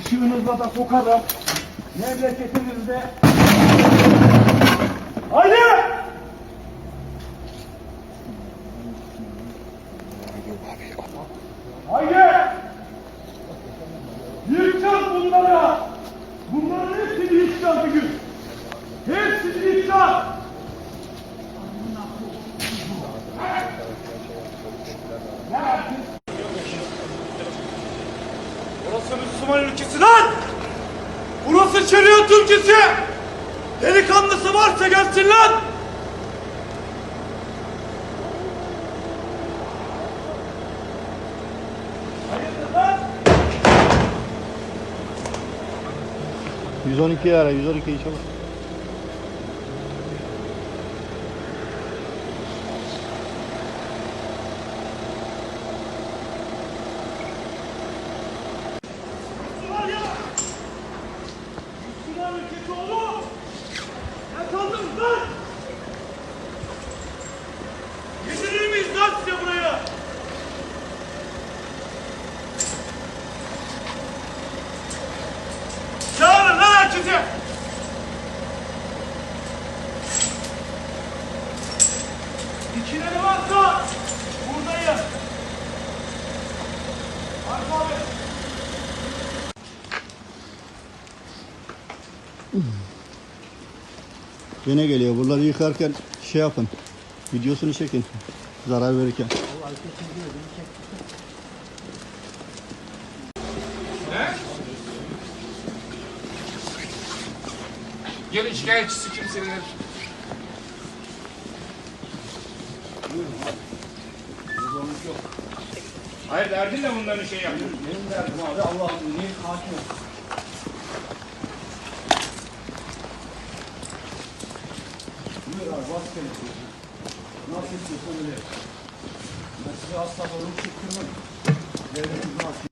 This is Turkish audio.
ışığınızla da sokarım. Memleketinizde. Haydi! Haydi! Burası Müslüman ülkesi lan! Burası şeriat ülkesi! Delikanlısı varsa gelsin lan! Hayırdır lan? 112 ara 112 çabuk. Müslüman ya! Müslüman ülkesi oğlum! Yakaldınız lan! Getirir miyiz lan size buraya? Çağırın lan herkesi! İçine ne varsa buradayım. Arif abi. Gene geliyor. Buraları yıkarken şey yapın. Videosunu çekin. Zarar verirken. Gelin şikayetçisi kimseler. Hayır derdin de bunların şey yapıyor. Benim derdim abi Allah'ım niye hakim ol. Buyur abi bas seni. Nasıl istiyorsan öyle. Ben size asla sorun çektirmem. Devletin hakim.